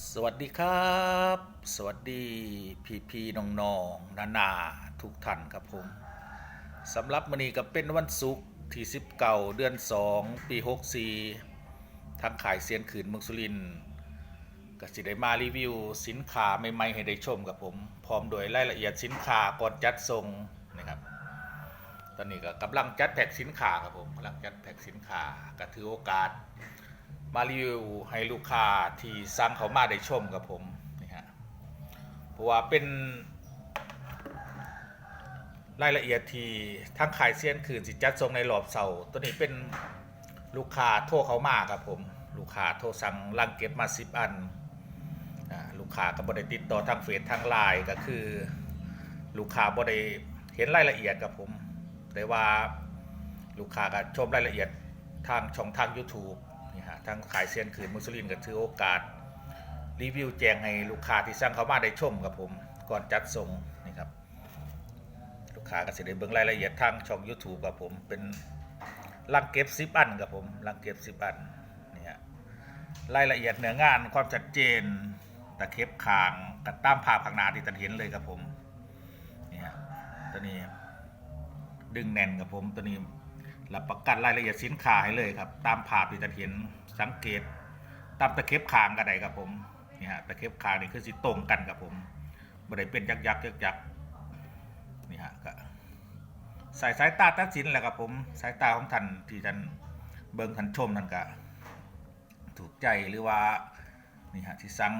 สวัสดีครับ สวัสดีพี่พี่น้องน้องนานาทุกท่านครับผมสำหรับมื้อนี้ก็เป็นวันศุกร์ที่19เดือน 2 ปี64ทางขายเซียนขืนเมืองสุรินก็สิได้มารีวิวสินค้าใหม่ๆให้ได้ชมกับผม พร้อมโดยรายละเอียดสินค้าก่อนจัดส่งนะครับ ตอนนี้ก็กำลังจัดแพ็กสินค้าครับผมกำลังจัดแพ็กสินค้าก็ถือโอกาส มารีวิวให้ลูกค้าที่สั่งเขามาได้ชมกับผมนี่ฮะเพราะว่าเป็นรายละเอียดที่ทางขายเซียนคืนสิจัดส่งในรอบเสาตัวนี้เป็นลูกค้าโทรเขามาครับผม ลูกค้าโทรสั่งลังเก็บมาสิบอัน ลูกค้าก็บ่ได้ติดต่อทางเฟซทางไลน์ก็คือ ลูกค้าบ่ได้เห็นรายละเอียดกับผม แต่ว่าลูกค้าก็ชมรายละเอียดทางช่องทาง YouTube นี่ฮะทางขายเซียนขืนมุสลิมก็ถือโอกาส รีวิวแจงให้ลูกค้าที่สั่งเขามาได้ชมกับผมก่อนจัดส่งนี่ครับลูกค้าก็จะได้เบิ่งรายละเอียดทางช่อง YouTube กับผมเป็นลังเก็บซิปอันกับผมลังเก็บซิปอันนี่ฮะรายละเอียดเนื้องานความชัดเจนตะเข็บคางกับตามภาพข้างหน้าที่ท่านเห็นเลยครับผมนี่ฮะตัวนี้ดึงแน่นกับผมตัวนี้ รับประกันรายละเอียดสินค้าให้เลยครับ ตามภาพที่ท่านเห็นสังเกต ตามตะเข็บคางกันไดครับผมนี่ฮะตะเข็บคางนี่คือสิตรงกันกับผมบ่ได้เป็นยักยักยักยักนี่ฮะก็ใส่สายตาตัดสินแหละครับผม สายตาของท่านที่ท่านเบิ่งท่านชมนั่นก็ถูกใจหรือว่านี่ฮะที่สั่ง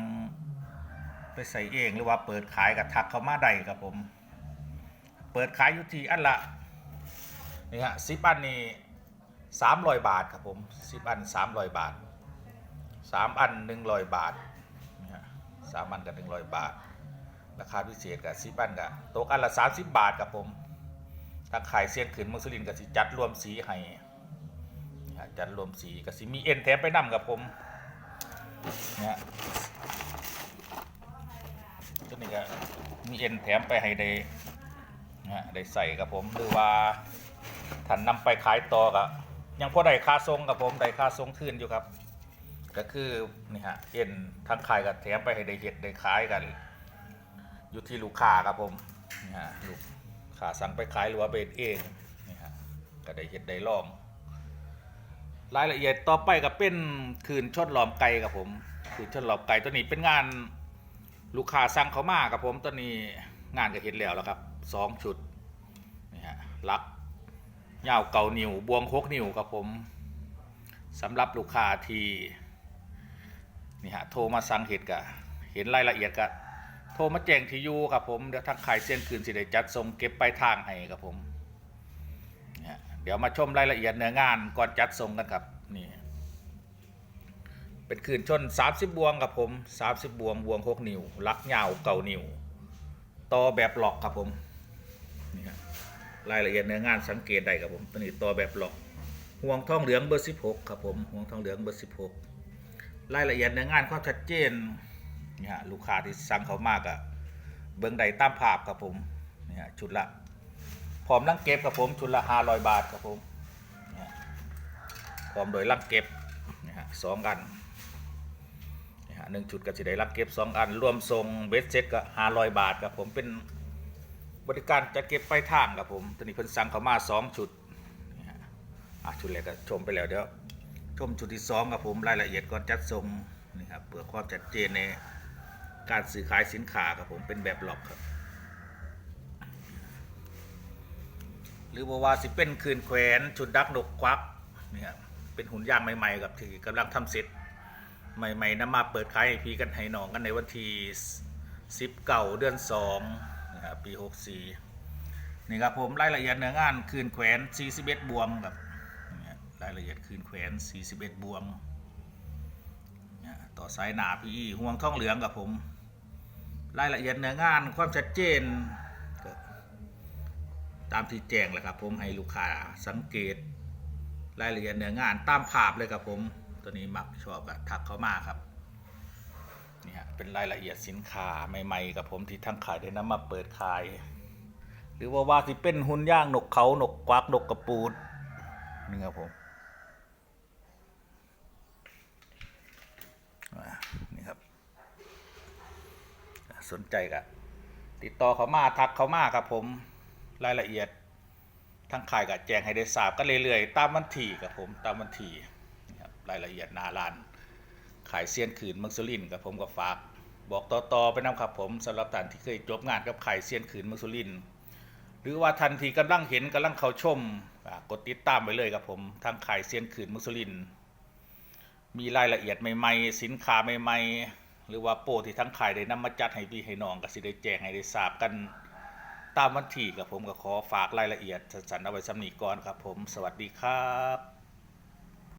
ไปใส่เองหรือว่าเปิดขายกับทักเข้ามาได้ครับผม เปิดขายอยู่ที่อันละ นี่ฮะสิบอันนี่สามร้อยบาทครับผมสิบอันสามร้อยบาทสามอันหนึ่งร้อยบาทนี่ฮะสามอันกับหนึ่งร้อยบาท ราคาพิเศษกับสิบอันกับตกอันละสามสิบบาทครับผมถ้าขายเสียนขืนมุสลิมกับสิจัดรวมสีให้จัดรวมสีกับสิมีเอ็นแถมไปนํกับผมเนี่ยตัวนี้ก็มีเอ็นแถมไปให้ได้นะฮะได้ใส่กับผมหรือว่า ท่านนำไปขายต่อกับยังพอได้ค่าทรงกับผมได้ค่าทรงคืนอยู่ครับ ก็คือนี่ฮะเอ็นทั้งขายกับแถมไปให้ได้เห็ดได้ขายกัน อยู่ที่ลูกค้าครับผมนี่ฮะลูกค้าสั่งไปขายหรือว่าเบนเองนี่ฮะก็ได้เห็ดได้ลองรายละเอียดต่อไปก็เป็นคืนชดหลอมไก่ครับผมคืนชดหลอมไก่ตัวนี้เป็นงานลูกค้าสั่งเขามาครับผมตัวนี้งานก็เห็นแล้วแล้วครับสองชุดนี่ฮะลัก ยาวเก่านิ้วบวงหกนิ้วครับผมสำหรับลูกค้าที่นี่ฮะโทรมาสั่งเห็ดกะเห็นรายละเอียดกะโทรมาแจ้งที่อยู่ครับผมเดี๋ยวทางขายเส้นคืนสิได้จัดส่งเก็บไปลายทางให้ครับผมนี่ฮะเดี๋ยวมาชมรายละเอียดเนื้องานก่อนจัดส่งกันครับนี่เป็นคืนชน 30 บวงครับผม 30 บวงบวง6นิ้วลักยาวเก่านิ้วต่อแบบหลอกครับผมนี่ครับ รายละเอียดเนื้องานสังเกตได้ครับผมตัวนี้ต่อแบบหลอกห่วงทองเหลืองเบอร์16ครับผมห่วงทองเหลืองเบอร์16รายละเอียดเนื้องานความชัดเจนนี่ฮะลูกค้าที่สั่งเขามากอะเบิ้องใดตามภาพครับผมนี่ฮะชุดละพร้อมลังเก็บครับผมชุดละ500บาทครับผมพร้อมโดยลังเก็บนี่ฮะสองอันนี่ฮะหนึ่งชุดก็จะได้รับเก็บสองอันรวมทรงเบสเซ็ตก็ห้าร้อยบาทครับผมเป็น บริการจัดเก็บไปลายทางครับผมตอนนี้เพิ่นสั่งเขามาสองชุดอะชุดแรกก็ชมไปแล้วเดี๋ยวชมชุดที่สองครับผมรายละเอียดก่อนจัดส่งนี่ครับเพื่อความชัดเจนในการซื้อขายสินค้าครับผมเป็นแบบหลอกครับ หรือว่าว่าสิเป็นคืนแขวนชุดดักดกควักนี่ครับเป็นหุ่นย่างใหม่ๆกับที่กำลังทำเสร็จใหม่ๆนำมาเปิดขายให้พี่กันให้น้องกันในวันที่10เก่าเดือน2 นะครับปี 64 นี่ครับผมรายละเอียดเนื้องานคืนแขวน 41 บวงครับรายละเอียดคืนแขวน 41 บวงต่อสายหนาพี่ห่วงท่องเหลืองกับผม รายละเอียดเนื้องานความชัดเจน ตามที่แจ้งแหละครับผมให้ลูกค้าสังเกต รายละเอียดเนื้องานตามภาพเลยครับผม ตัวนี้มักชอบก็ทักเข้ามาครับ นี่ฮะเป็นรายละเอียดสินค้าใหม่ ๆ กับผมที่ทั้งขายได้นำมาเปิดขาย หรือว่าว่าสิเป็นหุ่นย่างนกเขานกกวักนกกระปูดนี่ครับผมนี่ครับ สนใจก็ติดต่อเขามาทักเขามาครับผมรายละเอียดทั้งขายกับแจ้งให้ได้ทราบกันเรื่อยๆตามวันที่ครับผมตามวันที่รายละเอียดนาลาน ขายเซียนขืนเมืองสุรินทร์กับผมก็ฝาก บอกต่อๆไปนะครับผมสำหรับท่านที่เคยจบงานกับขายเซียนขืนเมืองสุรินหรือว่าทันทีกำลังเห็นกำลังเขาชมกดติดตามไปเลยครับผมทางขายเซียนขืนเมืองสุรินมีรายละเอียดใหม่ๆ สินค้าใหม่ๆ หรือว่าโปรที่ทั้งขายได้นำมาจัดให้พี่ให้น้องก็สิได้แจ้งให้ได้ทราบกันตามวันที่กับผมก็ขอฝากรายละเอียดสั้นๆเอาไว้สำนีก่อนครับผม สวัสดีครับ